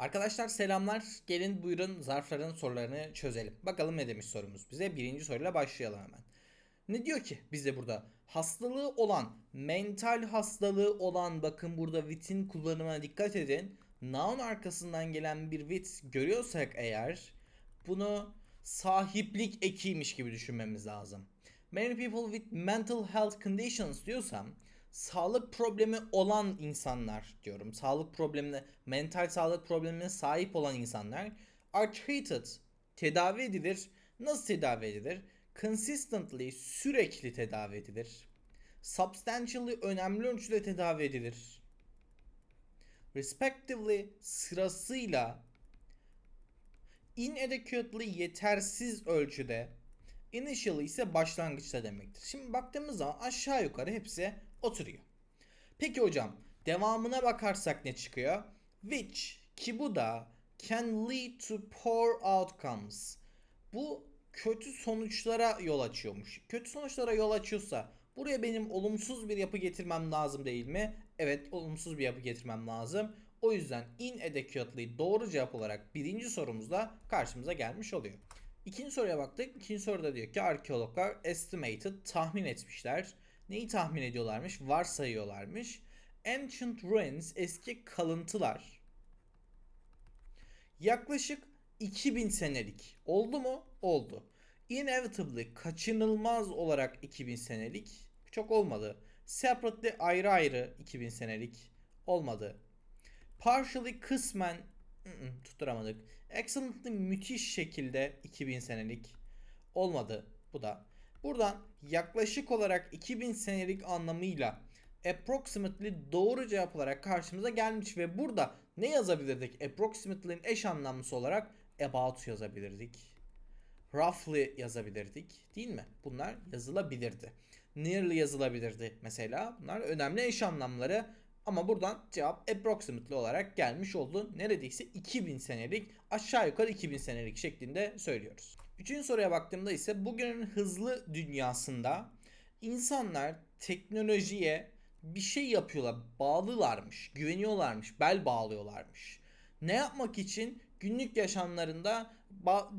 Arkadaşlar selamlar. Gelin buyurun zarfların sorularını çözelim. Bakalım ne demiş sorumuz bize. Birinci soruyla başlayalım hemen. Ne diyor ki bize burada? Hastalığı olan, mental hastalığı olan bakın burada with'in kullanımına dikkat edin. Noun arkasından gelen bir with görüyorsak eğer bunu sahiplik ekiymiş gibi düşünmemiz lazım. Many people with mental health conditions diyorsam sağlık problemi olan insanlar diyorum. Sağlık problemine, mental sağlık problemine sahip olan insanlar are treated, tedavi edilir. Nasıl tedavi edilir? Consistently, sürekli tedavi edilir. Substantially, önemli ölçüde tedavi edilir. Respectively, sırasıyla inadequately yetersiz ölçüde initially ise başlangıçta demektir. Şimdi baktığımız zaman aşağı yukarı hepsi oturuyor. Peki hocam devamına bakarsak ne çıkıyor? Which ki bu da can lead to poor outcomes. Bu kötü sonuçlara yol açıyormuş. Kötü sonuçlara yol açıyorsa buraya benim olumsuz bir yapı getirmem lazım değil mi? Evet olumsuz bir yapı getirmem lazım. O yüzden inadequately doğru cevap olarak birinci sorumuzda karşımıza gelmiş oluyor. İkinci soruya baktık. İkinci soruda diyor ki arkeologlar estimated tahmin etmişler. Neyi tahmin ediyorlarmış? Varsayıyorlarmış. Ancient ruins eski kalıntılar yaklaşık 2000 senelik. Oldu mu? Oldu. Inevitably kaçınılmaz olarak 2000 senelik. Çok olmadı. Separately ayrı ayrı 2000 senelik. Olmadı. Partially kısmen ı-ı, tutturamadık. Excellently müthiş şekilde 2000 senelik. Olmadı. Bu da. Buradan yaklaşık olarak 2000 senelik anlamıyla approximately doğru cevap olarak karşımıza gelmiş ve burada ne yazabilirdik? Approximately'nin eş anlamlısı olarak about yazabilirdik. Roughly yazabilirdik değil mi? Bunlar yazılabilirdi. Nearly yazılabilirdi mesela. Bunlar önemli eş anlamları ama buradan cevap approximately olarak gelmiş oldu. Neredeyse 2000 senelik aşağı yukarı 2000 senelik şeklinde söylüyoruz. Üçüncü soruya baktığımda ise bugünün hızlı dünyasında insanlar teknolojiye bir şey yapıyorlar, bağlılarmış, güveniyorlarmış, bel bağlıyorlarmış. Ne yapmak için? Günlük yaşamlarında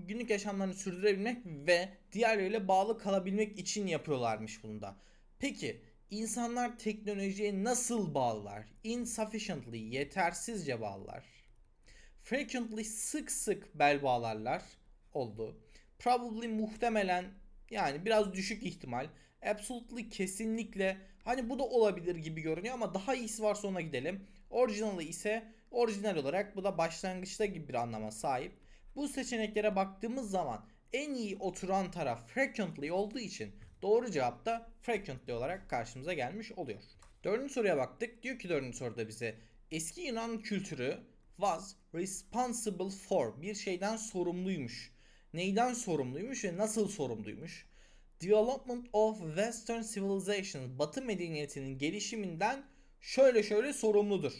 günlük yaşamlarını sürdürebilmek ve diğerleriyle bağlı kalabilmek için yapıyorlarmış bunu da. Peki insanlar teknolojiye nasıl bağlılar? Insufficiently, yetersizce bağlılar. Frequently sık sık bel bağlarlar oldu. Probably muhtemelen yani biraz düşük ihtimal. Absolutely kesinlikle hani bu da olabilir gibi görünüyor ama daha iyisi varsa ona gidelim. Originally ise orijinal olarak bu da başlangıçta gibi bir anlama sahip. Bu seçeneklere baktığımız zaman en iyi oturan taraf frequently olduğu için doğru cevap da frequently olarak karşımıza gelmiş oluyor. Dördüncü soruya baktık. Diyor ki dördüncü soruda bize eski Yunan kültürü was responsible for bir şeyden sorumluymuş. Neyden sorumluymuş ve nasıl sorumluymuş? Development of Western Civilization, Batı medeniyetinin gelişiminden şöyle şöyle sorumludur.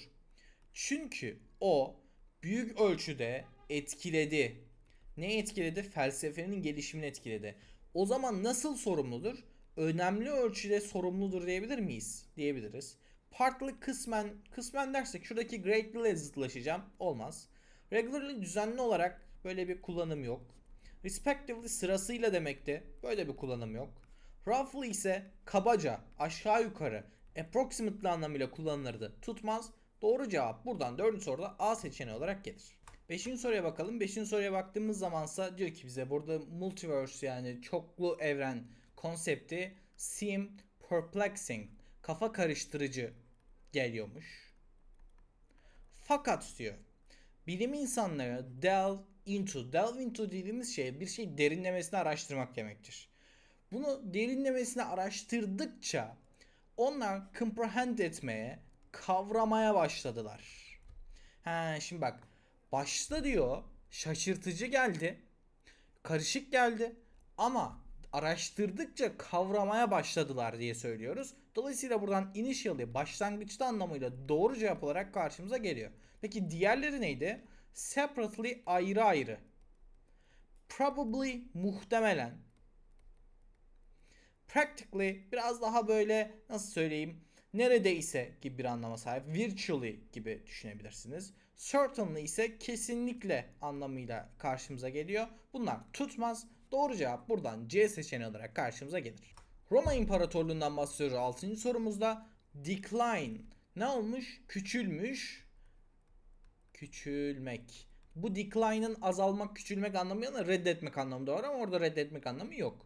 Çünkü o büyük ölçüde etkiledi. Ne etkiledi? Felsefenin gelişimini etkiledi. O zaman nasıl sorumludur? Önemli ölçüde sorumludur diyebilir miyiz? Diyebiliriz. Partly kısmen, kısmen dersek şuradaki greatly zıtlaşacağım. Olmaz. Regularly düzenli olarak böyle bir kullanım yok. Respectively sırasıyla demekti. Böyle bir kullanım yok. Roughly ise kabaca, aşağı yukarı, approximately anlamıyla kullanılırdı. Tutmaz. Doğru cevap buradan 4. soruda A seçeneği olarak gelir. 5. soruya bakalım. 5. soruya baktığımız zamansa diyor ki bize burada multiverse yani çoklu evren konsepti seem perplexing, kafa karıştırıcı geliyormuş. Fakat diyor bilim insanları delve into, delve into dediğimiz şey bir şey derinlemesine araştırmak demektir. Bunu derinlemesine araştırdıkça onlar comprehend etmeye, kavramaya başladılar. He şimdi bak başta diyor şaşırtıcı geldi, karışık geldi ama araştırdıkça kavramaya başladılar diye söylüyoruz. Dolayısıyla buradan initially başlangıçta anlamıyla doğru cevap olarak karşımıza geliyor. Peki diğerleri neydi? Separately ayrı ayrı. Probably muhtemelen. Practically biraz daha böyle nasıl söyleyeyim neredeyse gibi bir anlama sahip. Virtually gibi düşünebilirsiniz. Certainly ise kesinlikle anlamıyla karşımıza geliyor. Bunlar tutmaz. Doğru cevap buradan C seçeneği olarak karşımıza gelir. Roma İmparatorluğundan bahsediyoruz 6. sorumuzda. Decline. Ne olmuş? Küçülmüş. Küçülmek. Bu decline'ın azalmak, küçülmek anlamı yana reddetmek anlamında var ama orada reddetmek anlamı yok.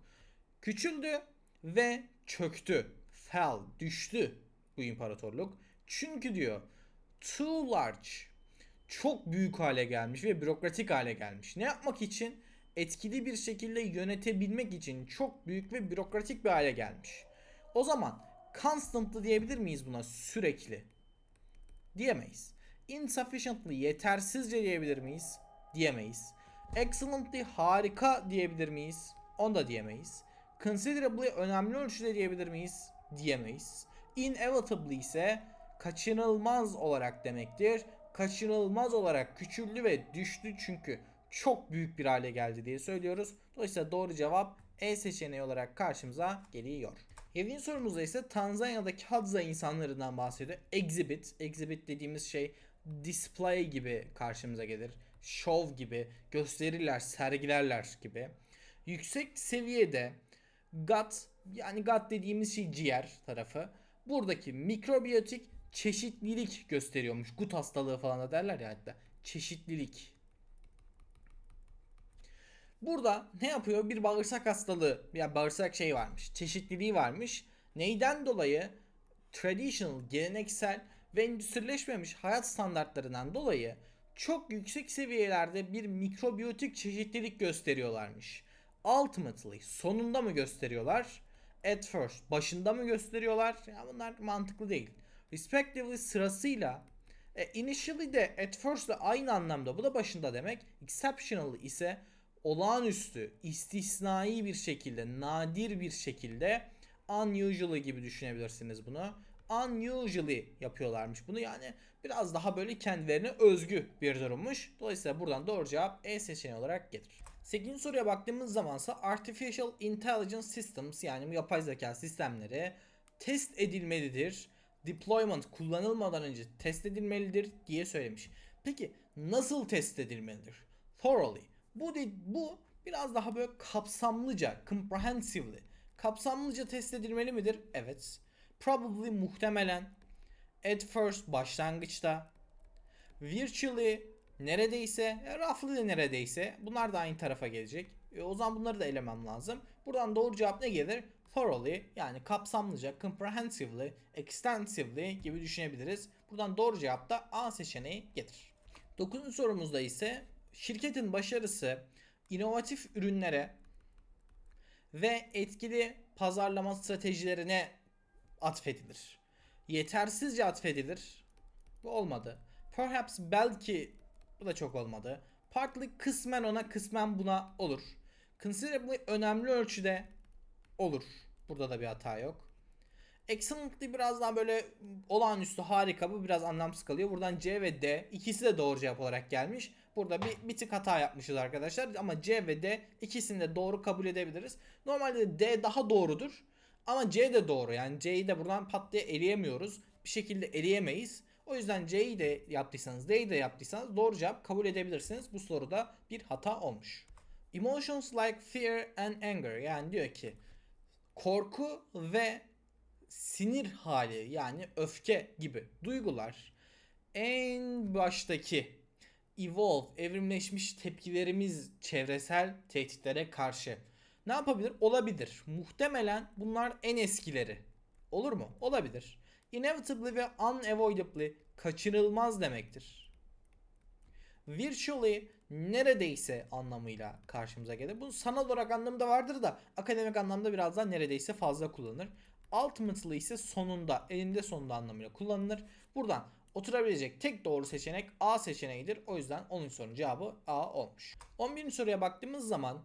Küçüldü ve çöktü. Fell, düştü bu imparatorluk. Çünkü diyor too large çok büyük hale gelmiş ve bürokratik hale gelmiş. Ne yapmak için? Etkili bir şekilde yönetebilmek için çok büyük ve bürokratik bir hale gelmiş. O zaman constantly diyebilir miyiz buna sürekli? Diyemeyiz. Insufficiently yetersizce diyebilir miyiz? Diyemeyiz. Excellently harika diyebilir miyiz? Onu da diyemeyiz. Considerably önemli ölçüde diyebilir miyiz? Diyemeyiz. Inevitably ise kaçınılmaz olarak demektir. Kaçınılmaz olarak küçüldü ve düştü çünkü çok büyük bir hale geldi diye söylüyoruz. Dolayısıyla doğru cevap E seçeneği olarak karşımıza geliyor. 7. sorumuzda ise Tanzanya'daki Hadza insanlarından bahsediyor. Exhibit, exhibit dediğimiz şey display gibi karşımıza gelir. Show gibi, gösterirler, sergilerler gibi. Yüksek seviyede gut yani gut dediğimiz şey ciğer tarafı. Buradaki mikrobiyotik çeşitlilik gösteriyormuş. Gut hastalığı falan da derler ya hatta. Çeşitlilik. Burada ne yapıyor? Bir bağırsak hastalığı, yani bağırsak şey varmış. Çeşitliliği varmış. Neyden dolayı? Traditional, geleneksel ve endüstrileşmemiş hayat standartlarından dolayı çok yüksek seviyelerde bir mikrobiyotik çeşitlilik gösteriyorlarmış. Ultimately, sonunda mı gösteriyorlar? At first, başında mı gösteriyorlar? Ya bunlar mantıklı değil. Respectively sırasıyla e, initially de at first de aynı anlamda bu da başında demek. Exceptional ise olağanüstü, istisnai bir şekilde, nadir bir şekilde unusually gibi düşünebilirsiniz bunu. Unusually yapıyorlarmış bunu yani biraz daha böyle kendilerine özgü bir durummuş. Dolayısıyla buradan doğru cevap E seçeneği olarak gelir. 8. soruya baktığımız zamansa Artificial Intelligence Systems yani yapay zeka sistemleri test edilmelidir. Deployment kullanılmadan önce test edilmelidir diye söylemiş. Peki nasıl test edilmelidir? Thoroughly. Bu de, bu biraz daha böyle kapsamlıca, comprehensively. Kapsamlıca test edilmeli midir? Evet. Probably muhtemelen. At first başlangıçta. Virtually neredeyse, roughly de neredeyse. Bunlar da aynı tarafa gelecek. E, o zaman bunları da elemem lazım. Buradan doğru cevap ne gelir? Thoroughly yani kapsamlıca, comprehensively, extensively gibi düşünebiliriz. Buradan doğru cevap da A seçeneği gelir. 9. sorumuzda ise şirketin başarısı inovatif ürünlere ve etkili pazarlama stratejilerine atfedilir. Yetersizce atfedilir. Bu olmadı. Perhaps belki bu da çok olmadı. Partly kısmen ona kısmen buna olur. Considerably önemli ölçüde olur. Burada da bir hata yok. Excellently biraz daha böyle olağanüstü harika bu biraz anlamsız kalıyor. Buradan C ve D ikisi de doğru cevap olarak gelmiş. Burada bir, bir tık hata yapmışız arkadaşlar ama C ve D ikisini de doğru kabul edebiliriz. Normalde D daha doğrudur ama C de doğru yani C'yi de buradan pat diye eleyemiyoruz. Bir şekilde eleyemeyiz. O yüzden C'yi de yaptıysanız D'yi de yaptıysanız doğru cevap kabul edebilirsiniz. Bu soruda bir hata olmuş. Emotions like fear and anger yani diyor ki korku ve sinir hali yani öfke gibi duygular en baştaki evolve, evrimleşmiş tepkilerimiz çevresel tehditlere karşı ne yapabilir? Olabilir. Muhtemelen bunlar en eskileri. Olur mu? Olabilir. Inevitably ve unavoidably kaçınılmaz demektir. Virtually neredeyse anlamıyla karşımıza gelir. Bu sanal olarak anlamda vardır da akademik anlamda biraz daha neredeyse fazla kullanılır. Ultimately ise sonunda, elinde sonunda anlamıyla kullanılır. Buradan oturabilecek tek doğru seçenek A seçeneğidir. O yüzden 10. sorunun cevabı A olmuş. 11. soruya baktığımız zaman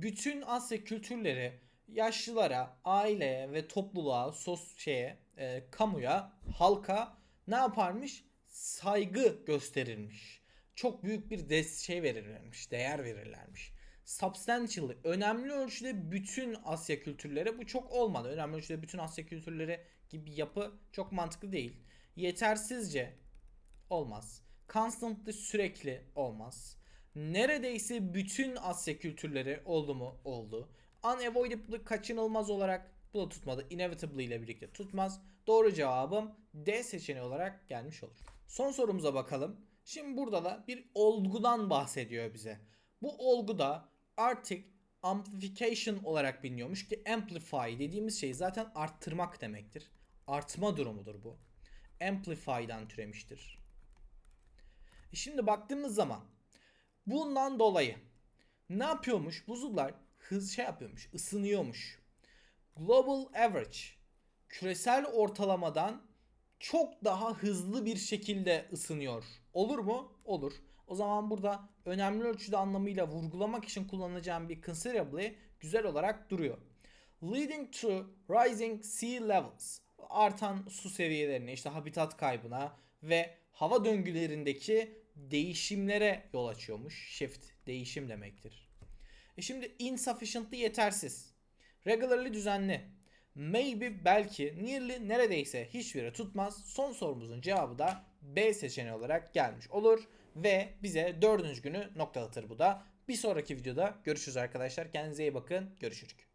bütün Asya kültürleri yaşlılara, aileye ve topluluğa, sos şeye, e, kamuya, halka ne yaparmış? Saygı gösterilmiş. Çok büyük bir des şey verilirmiş, değer verirlermiş. Substantially, önemli ölçüde bütün Asya kültürleri bu çok olmadı. Önemli ölçüde bütün Asya kültürleri gibi yapı çok mantıklı değil. Yetersizce olmaz. constantly sürekli olmaz. Neredeyse bütün Asya kültürleri oldu mu? Oldu. Unavoidably kaçınılmaz olarak bu da tutmadı. Inevitably ile birlikte tutmaz. Doğru cevabım D seçeneği olarak gelmiş olur. Son sorumuza bakalım. Şimdi burada da bir olgudan bahsediyor bize. Bu olgu da artık amplification olarak biliniyormuş ki amplify dediğimiz şey zaten arttırmak demektir. Artma durumudur bu. Amplify'dan türemiştir. E Şimdi baktığımız zaman bundan dolayı ne yapıyormuş? Buzullar hız şey yapıyormuş, ısınıyormuş. Global average küresel ortalamadan çok daha hızlı bir şekilde ısınıyor. Olur mu? Olur. O zaman burada önemli ölçüde anlamıyla vurgulamak için kullanacağım bir considerably güzel olarak duruyor. Leading to rising sea levels. Artan su seviyelerine, işte habitat kaybına ve hava döngülerindeki değişimlere yol açıyormuş. Shift değişim demektir. E şimdi insufficiently yetersiz. Regularly düzenli. Maybe belki, nearly neredeyse hiçbiri tutmaz. Son sorumuzun cevabı da B seçeneği olarak gelmiş olur. Ve bize dördüncü günü noktalatır bu da. Bir sonraki videoda görüşürüz arkadaşlar. Kendinize iyi bakın. Görüşürüz.